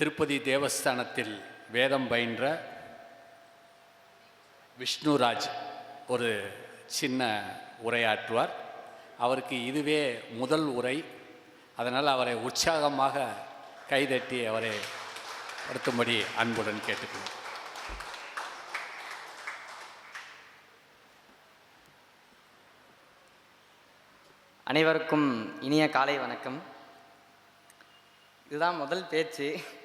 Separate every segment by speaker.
Speaker 1: திருப்பதி தேவஸ்தானத்தில் வேதம் பயின்ற விஷ்ணுராஜ் ஒரு சின்ன உரையாற்றுவார். அவருக்கு இதுவே முதல் உரை. அதனால் அவரை உற்சாகமாக கைதட்டி அவரை படுத்தும்படி அன்புடன் கேட்டுக்கணும்
Speaker 2: அனைவருக்கும் இனிய காலை வணக்கம். இதுதான் முதல் பேச்சு.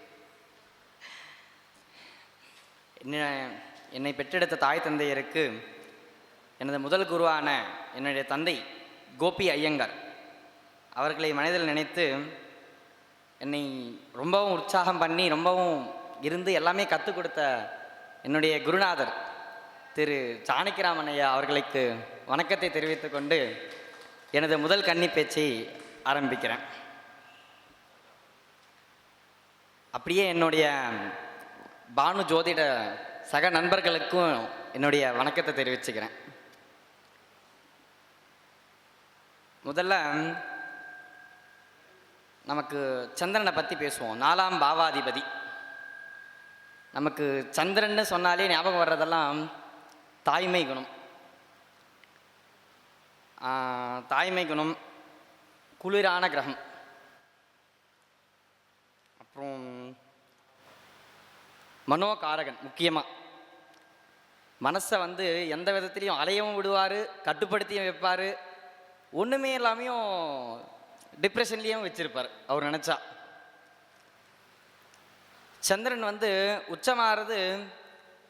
Speaker 2: என்ன என்னை பெற்றெடுத்த தாய் தந்தையருக்கு எனது முதல் குருவான என்னுடைய தந்தை கோபி ஐயங்கர் அவர்களை மனதில் நினைத்து என்னை ரொம்பவும் உற்சாகம் பண்ணி ரொம்பவும் இருந்து எல்லாமே கற்றுக் கொடுத்த என்னுடைய குருநாதர் திரு ஜானகிராமன் ஐயா அவர்களுக்கு வணக்கத்தை தெரிவித்து கொண்டு எனது முதல் கன்னி பேச்சை ஆரம்பிக்கிறேன். அப்படியே என்னுடைய பானு ஜோதிட சக நண்பர்களுக்கும் என்னுடைய வணக்கத்தை தெரிவிச்சுக்கிறேன். முதல்ல நமக்கு சந்திரனை பற்றி பேசுவோம். நாலாம் பாவாதிபதி. நமக்கு சந்திரன்னு சொன்னாலே ஞாபகம் வர்றதெல்லாம் தாய்மை குணம். தாய்மை குணம் குளிரான கிரகம். அப்புறம் மனோகாரகன் முக்கியமாக மனசை வந்து எந்த விதத்துலையும் அலையவும் விடுவார் கட்டுப்படுத்தியும் வைப்பார். ஒன்றுமே எல்லாமையும் டிப்ரெஷன்லேயும் வச்சுருப்பார் அவர் நினச்சா. சந்திரன் வந்து உச்சமாகிறது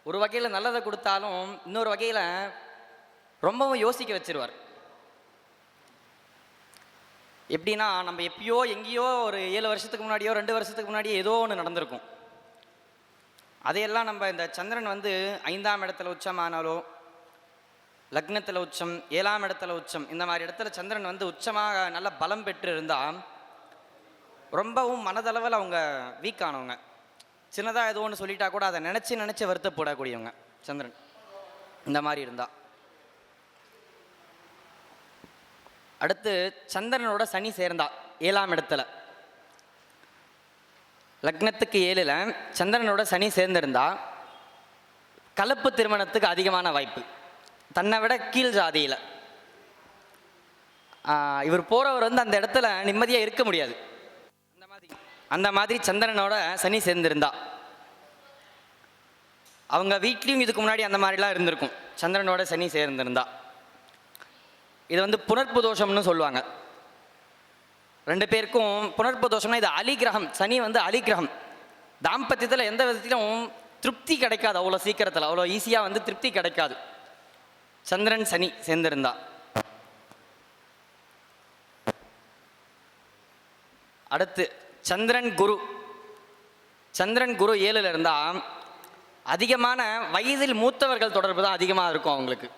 Speaker 2: ஒரு வகையில் நல்லதை கொடுத்தாலும் இன்னொரு வகையில் ரொம்பவும் யோசிக்க வச்சிருவார். எப்படின்னா நம்ம எப்பயோ எங்கேயோ ஒரு ஏழு வருஷத்துக்கு முன்னாடியோ ரெண்டு வருஷத்துக்கு முன்னாடியோ ஏதோ ஒன்று நடந்திருக்கும். அதையெல்லாம் நம்ம இந்த சந்திரன் வந்து ஐந்தாம் இடத்துல உச்சமானாலோ லக்னத்தில் உச்சம் ஏழாம் இடத்துல உச்சம் இந்த மாதிரி இடத்துல சந்திரன் வந்து உச்சமாக நல்ல பலம் பெற்று இருந்தால் ரொம்பவும் மனதளவில் அவங்க வீக் ஆனவங்க. சின்னதாக ஏதோ ஒன்று சொல்லிட்டா கூட அதை நினச்சி நினச்சி வருத்தப்படக்கூடியவங்க சந்திரன். இந்த மாதிரி இருந்தால் அடுத்து சந்திரனோட சனி சேர்ந்தா ஏழாம் இடத்துல. லக்னத்துக்கு ஏழில் சந்திரனோட சனி சேர்ந்திருந்தா கலப்பு திருமணத்துக்கு அதிகமான வாய்ப்பு. தன்னை விட கீழ் ஜாதியில். இவர் போகிறவர் வந்து அந்த இடத்துல நிம்மதியாக இருக்க முடியாது. அந்த மாதிரி அந்த மாதிரி சந்திரனோட சனி சேர்ந்திருந்தா. அவங்க வீட்லேயும் இதுக்கு முன்னாடி அந்த மாதிரிலாம் இருந்திருக்கும். சந்திரனோட சனி சேர்ந்திருந்தா. இது வந்து புனர்ப்பு தோஷம்னு சொல்லுவாங்க. ரெண்டு பேருக்கும் புனர்ப்பு தோஷம்னா இது அலிகிரகம். சனி வந்து அலிகிரகம். தாம்பத்தியத்தில் எந்த விதத்திலும் திருப்தி கிடைக்காது அவ்வளோ சீக்கிரத்தில். அவ்வளோ ஈஸியாக வந்து திருப்தி கிடைக்காது. சந்திரன் சனி சேர்ந்திருந்தா. அடுத்து சந்திரன் குரு. சந்திரன் குரு ஏழில் இருந்தால் அதிகமான வயதில் மூத்தவர்கள் தொடர்பு தான் அதிகமாக இருக்கும் அவங்களுக்கு.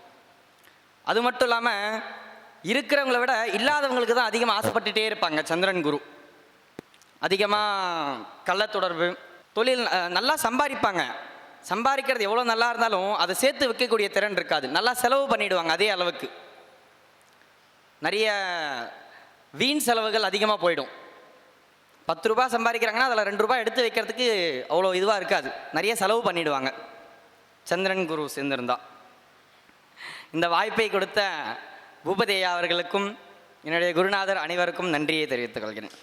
Speaker 2: அது மட்டும் இல்லாமல் இருக்கிறவங்கள விட இல்லாதவங்களுக்கு தான் அதிகமாக ஆசைப்பட்டுட்டே இருப்பாங்க சந்திரன் குரு. அதிகமாக கள்ளத்தொடர்பு தொழில் நல்லா சம்பாதிப்பாங்க. சம்பாதிக்கிறது எவ்வளோ நல்லா இருந்தாலும் அதை சேர்த்து வைக்கக்கூடிய திறன் இருக்காது. நல்லா செலவு பண்ணிடுவாங்க அதே அளவுக்கு. நிறைய வீண் செலவுகள் அதிகமாக போயிடும். பத்து ரூபாய் சம்பாதிக்கிறாங்கன்னா அதில் ரெண்டு ரூபாய் எடுத்து வைக்கிறதுக்கு அவ்வளோ இதுவாக இருக்காது. நிறைய செலவு பண்ணிடுவாங்க. சந்திரன் குரு சேர்ந்திருந்தா. இந்த வாய்ப்பை கொடுத்த பூபதேயா அவர்களுக்கும் என்னுடைய குருநாதர் அனைவருக்கும் நன்றியை தெரிவித்துக் கொள்கிறேன்.